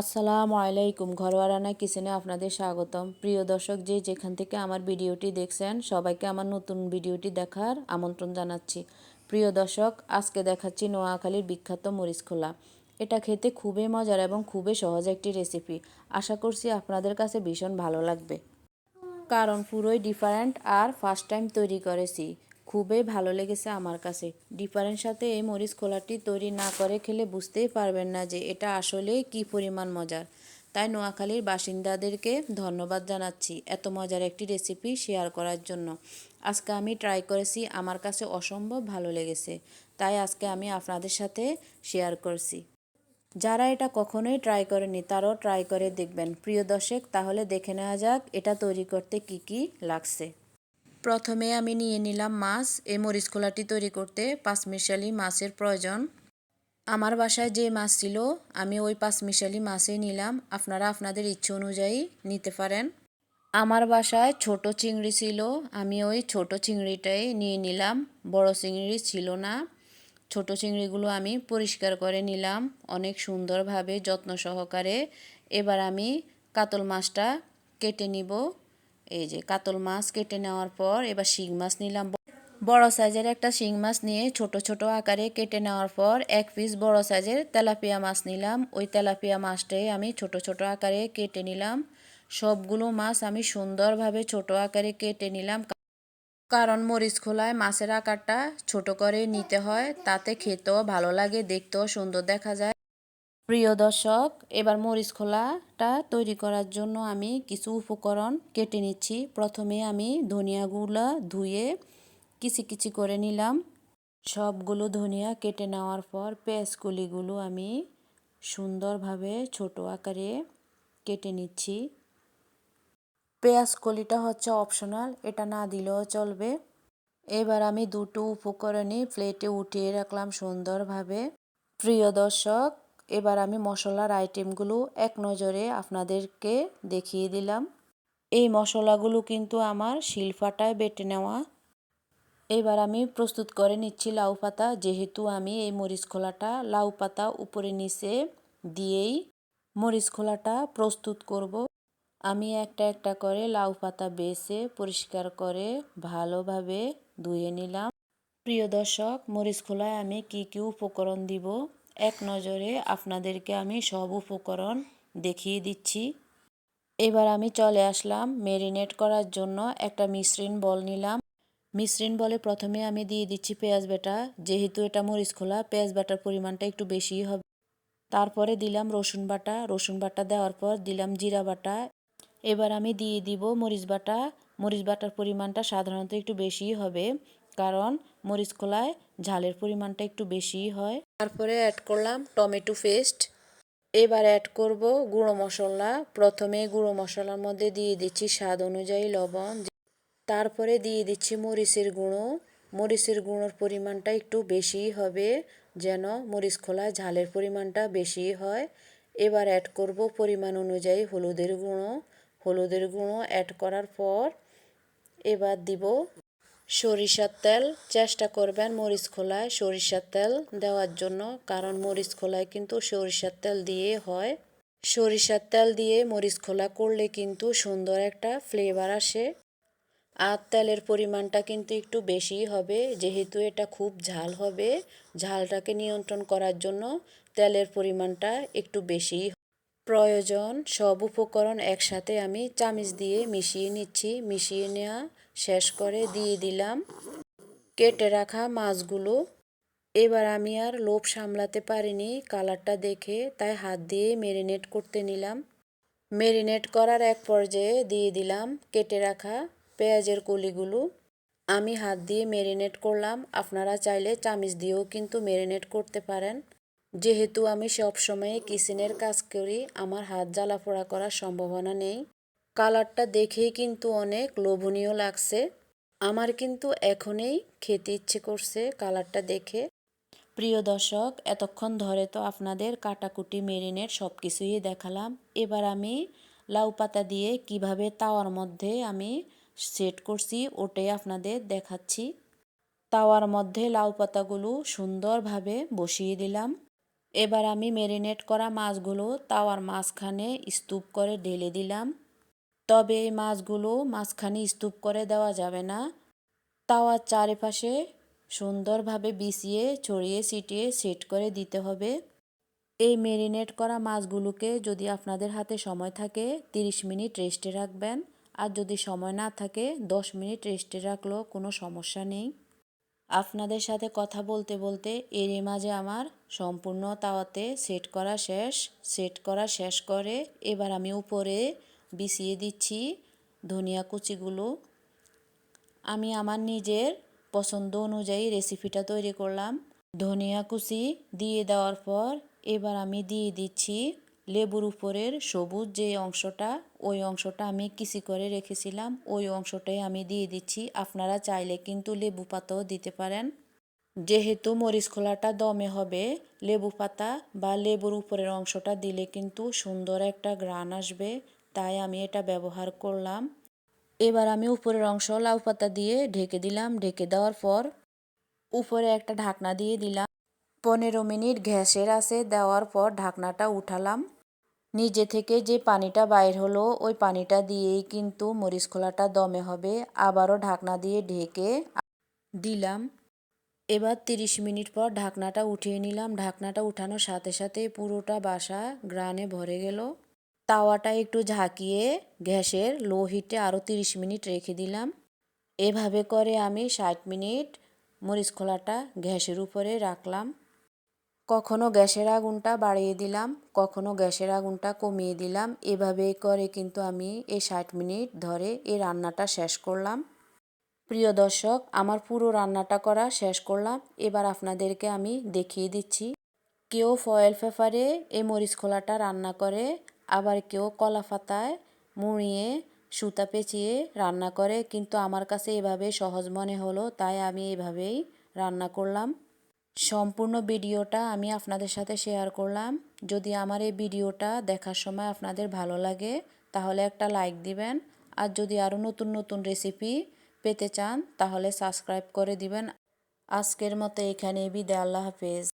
আসসালামু আলাইকুম ঘরোয়া রান্না কিচেনে আপনাদের স্বাগতম। প্রিয় দর্শক, যে যেখান থেকে আমার ভিডিওটি দেখছেন, সবাইকে আমার নতুন ভিডিওটি দেখার আমন্ত্রণ জানাচ্ছি। প্রিয় দর্শক, আজকে দেখাচ্ছি নোয়াখালীর বিখ্যাত মরিচ খোলা। এটা খেতে খুবই মজার এবং খুবই সহজ একটি রেসিপি। আশা করছি আপনাদের কাছে ভীষণ ভালো লাগবে। কারণ পুরোই ডিফারেন্ট আর ফার্স্ট টাইম তৈরি করেছি। খুবই ভালো লেগেছে আমার কাছে। ডিফারেন্ট সাথে এই মরিচ খোলাটি তৈরি না করে খেলে বুঝতেই পারবেন না যে এটা আসলে কি পরিমাণ মজার। তাই নোয়াখালীর বাসিন্দাদেরকে ধন্যবাদ জানাচ্ছি এত মজার একটি রেসিপি শেয়ার করার জন্য। আজকে আমি ট্রাই করেছি, আমার কাছে অসম্ভব ভালো লেগেছে। তাই আজকে আমি আপনাদের সাথে শেয়ার করছি। যারা এটা কখনোই ট্রাই করেনি, তারাও ট্রাই করে দেখবেন। প্রিয় দর্শক, তাহলে দেখে নেওয়া যাক এটা তৈরি করতে কি কি লাগছে। প্রথমে আমি নিয়ে নিলাম মাছ এই মরিচ খোলাটি তৈরি করতে, পাঁচমিশালি মাছের প্রয়োজন। আমার বাসায় যে মাছ ছিল, আমি ওই পাঁচমিশালি মাছই নিলাম। আপনারা আপনাদের ইচ্ছে অনুযায়ী নিতে পারেন। আমার বাসায় ছোট চিংড়ি ছিল, আমি ওই ছোট চিংড়িটাই নিয়ে নিলাম। বড় চিংড়ি ছিল না। ছোট চিংড়িগুলো আমি পরিষ্কার করে নিলাম, অনেক সুন্দরভাবে যত্ন সহকারে। এবার আমি কাতল মাছটা কেটে নিব। এই যে কাতল মাছ কেটে নেওয়ার পর এবার শিং মাছ নিলাম। বড় সাইজের একটা শিং মাছ নিয়ে ছোট ছোট আকারে কেটে নেওয়ার পর এক পিস বড় সাইজের তেলাপিয়া মাছ নিলাম। ওই তেলাপিয়া মাছটাই আমি ছোট ছোট আকারে কেটে নিলাম। সবগুলো মাছ আমি সুন্দরভাবে ছোট আকারে কেটে নিলাম। কারণ মরিচ খোলায় মাছের আকারটা ছোট করে নিতে হয়, তাতে খেতেও ভালো লাগে, দেখতেও সুন্দর দেখা যায়। প্রিয় দর্শক, এবার মরিচ খোলাটা তৈরি করার জন্য আমি কিছু উপকরণ কেটে নিচ্ছি। প্রথমে আমি ধনিয়াগুলো ধুয়ে কিচি কিচি করে নিলাম। সবগুলো ধনিয়া কেটে নেওয়ার পর পেঁয়াজকুলিগুলো আমি সুন্দরভাবে ছোট আকারে কেটে নিচ্ছি। পেঁয়াজ কলিটা হচ্ছে অপশনাল, এটা না দিলেও চলবে। এবার আমি দুটো উপকরণই প্লেটে উঠিয়ে রাখলাম সুন্দরভাবে। প্রিয় দর্শক এবার আমি মশলার আইটেমগুলো এক নজরে আপনাদেরকে দেখিয়ে দিলাম। এই মশলাগুলো কিন্তু আমার শিলফাটায় বেটে নেওয়া। এবার আমি প্রস্তুত করে নিচ্ছি লাউ পাতা। যেহেতু আমি এই মরিচ খোলাটা লাউ পাতা উপরে নিচে দিয়েই মরিচ খোলাটা প্রস্তুত করব। আমি একটা একটা করে লাউ পাতা বেছে পরিষ্কার করে ভালোভাবে ধুয়ে নিলাম। প্রিয় দর্শক, মরিচ খোলায় আমি কি কি উপকরণ দিব? এক নজরে আপনাদেরকে আমি সব উপকরণ দেখিয়ে দিচ্ছি। এবার আমি চলে আসলাম মেরিনেট করার জন্য একটা মিশ্রিন বল নিলাম। মিশ্রিন বলে প্রথমে আমি দিয়ে দিচ্ছি পেঁয়াজ বাটা। যেহেতু এটা মরিচ খোলা, পেঁয়াজ বাটার পরিমাণটা একটু বেশিই হবে। তারপরে দিলাম রসুন বাটা। রসুন বাটা দেওয়ার পর দিলাম জিরা বাটা। এবার আমি দিয়ে দিব মরিচ বাটা। মরিচ বাটার পরিমাণটা সাধারণত একটু বেশিই হবে। কারণ মরিচ কলায় ঝালের পরিমাণটা একটু বেশিই হয়। তারপরে অ্যাড করলাম টমেটো পেস্ট এবার অ্যাড করব গুঁড়ো মশলা। প্রথমে গুঁড়ো মশলার মধ্যে দিয়ে দিচ্ছি স্বাদ অনুযায়ী লবণ। তারপরে দিয়ে দিচ্ছি মরিচের গুঁড়ো। মরিচের গুঁড়োর পরিমাণটা একটু বেশিই হবে, যেন মরিচ খোলায় ঝালের পরিমাণটা বেশি হয়। এবার অ্যাড করব পরিমাণ অনুযায়ী হলুদের গুঁড়ো। হলুদের গুঁড়ো অ্যাড করার পর এবার দিব সরিষার তেল, চেষ্টা করবেন মরিচ খোলায় সরিষার তেল দেওয়ার জন্য, কারণ মরিচ খোলায় কিন্তু সরিষার তেল দিয়ে হয়। সরিষার তেল দিয়ে মরিচ খোলা করলে কিন্তু সুন্দর একটা ফ্লেভার আসে। আর তেলের পরিমাণটা কিন্তু একটু বেশি হবে, যেহেতু এটা খুব ঝাল হবে। ঝালটাকে নিয়ন্ত্রণ করার জন্য তেলের পরিমাণটা একটু বেশি প্রয়োজন। সব উপকরণ একসাথে আমি চামিচ দিয়ে মিশিয়ে নিচ্ছি। মিশিয়ে নেওয়া শেষ করে দিয়ে দিলাম। কেটে রাখা মাছগুলো। এবার আমি আর লোভ সামলাতে পারিনি কালারটা দেখে, তাই হাত দিয়ে মেরিনেট করতে নিলাম। মেরিনেট করার এক পর্যায়ে দিয়ে দিলাম কেটে রাখা পেঁয়াজের কলিগুলো। আমি হাত দিয়ে মেরিনেট করলাম। আপনারা চাইলে চামিচ দিয়েও কিন্তু মেরিনেট করতে পারেন। যেহেতু আমি সবসময় কিচেনের কাজ করি, আমার হাত জ্বালা পোড়া করার সম্ভাবনা নেই। কালারটা দেখেই কিন্তু অনেক লোভনীয় লাগছে। আমার কিন্তু এখনই খেতে ইচ্ছে করছে কালারটা দেখে। প্রিয় দর্শক, এতক্ষণ ধরে তো আপনাদের কাটাকুটি মেরিনেট সব কিছুই দেখালাম। এবার আমি লাউ পাতা দিয়ে কীভাবে তাওয়ার মধ্যে আমি সেট করছি ওটাই আপনাদের দেখাচ্ছি। তাওয়ার মধ্যে লাউ পাতাগুলো সুন্দরভাবে বসিয়ে দিলাম। এবার আমি মেরিনেট করা মাছগুলো তাওয়ার মাঝখানে স্তূপ করে ঢেলে দিলাম। তবে এই মাছগুলো মাঝখানে স্তূপ করে দেওয়া যাবে না। তাওয়ার চারিপাশে সুন্দরভাবে বিছিয়ে, ছড়িয়ে, ছিটিয়ে, সেট করে দিতে হবে। এই মেরিনেট করা মাছগুলোকে যদি আপনাদের হাতে সময় থাকে 30 মিনিট রেস্টে রাখবেন। আর যদি সময় না থাকে 10 মিনিট রেস্টে রাখলেও কোনো সমস্যা নেই। আপনাদের সাথে কথা বলতে বলতে এরই মাঝে আমার সম্পূর্ণ তাওয়াতে সেট করা শেষ, সেট করা শেষ করে এবার আমি উপরে বিছিয়ে দিচ্ছি ধনিয়া কুচিগুলো। আমি আমার নিজের পছন্দ অনুযায়ী রেসিপিটা তৈরি করলাম। ধনিয়া কুচি দিয়ে দেওয়ার পর এবার আমি দিয়ে দিচ্ছি লেবুর উপরের সবুজ যে অংশটা, ওই অংশটা আমি কিসি করে রেখেছিলাম, ওই অংশটাই আমি দিয়ে দিচ্ছি। আপনারা চাইলে কিন্তু লেবু পাতাও দিতে পারেন। যেহেতু মরিচ খোলাটা দমে হবে, লেবু পাতা বা লেবুর উপরের অংশটা দিলে কিন্তু সুন্দর একটা গ্রান আসবে। তাই আমি এটা ব্যবহার করলাম। এবার আমি উপরের অংশ লাউ পাতা দিয়ে ঢেকে দিলাম। ঢেকে দেওয়ার পর উপরে একটা ঢাকনা দিয়ে দিলাম। পনেরো মিনিট গ্যাসের আছে দেওয়ার পর ঢাকনাটা উঠালাম। নিজে থেকে যে পানিটা বাইর হলো, ওই পানিটা দিয়েই কিন্তু মরিচ খোলাটা দমে হবে। আবারও ঢাকনা দিয়ে ঢেকে দিলাম। এবার 30 মিনিট পর ঢাকনাটা উঠিয়ে নিলাম। ঢাকনাটা উঠানোর সাথে সাথে পুরোটা বাসা গ্রানে ভরে গেল। তাওয়াটা একটু ঝাঁকিয়ে গ্যাসের লো হিটে আরও 30 মিনিট রেখে দিলাম। এভাবে করে আমি ষাট মিনিট মরিচ খোলাটা গ্যাসের উপরে রাখলাম। কখনো গ্যাসের আগুনটা বাড়িয়ে দিলাম, কখনো গ্যাসের আগুনটা কমিয়ে দিলাম। এভাবে করে কিন্তু আমি এই ষাট মিনিট ধরে এই রান্নাটা শেষ করলাম। প্রিয় দর্শক, আমার পুরো রান্নাটা করা শেষ করলাম। এবার আপনাদেরকে আমি দেখিয়ে দিচ্ছি। কেউ ফয়েল পেপারে এই মরিচ খোলাটা রান্না করে আবার কেউ কলা পাতায় মুড়িয়ে, সুতা পেঁচিয়ে রান্না করে, কিন্তু আমার কাছে এভাবে সহজ মনে হলো, তাই আমি এভাবেই রান্না করলাম। সম্পূর্ণ ভিডিওটা আমি আপনাদের সাথে শেয়ার করলাম। যদি আমার এই ভিডিওটা দেখার সময় আপনাদের ভালো লাগে, তাহলে একটা লাইক দিবেন। আর যদি আরও নতুন নতুন রেসিপি পেতে চান, তাহলে সাবস্ক্রাইব করে দিবেন। আজকের মতো এখানে বিদায়, আল্লাহ হাফেজ।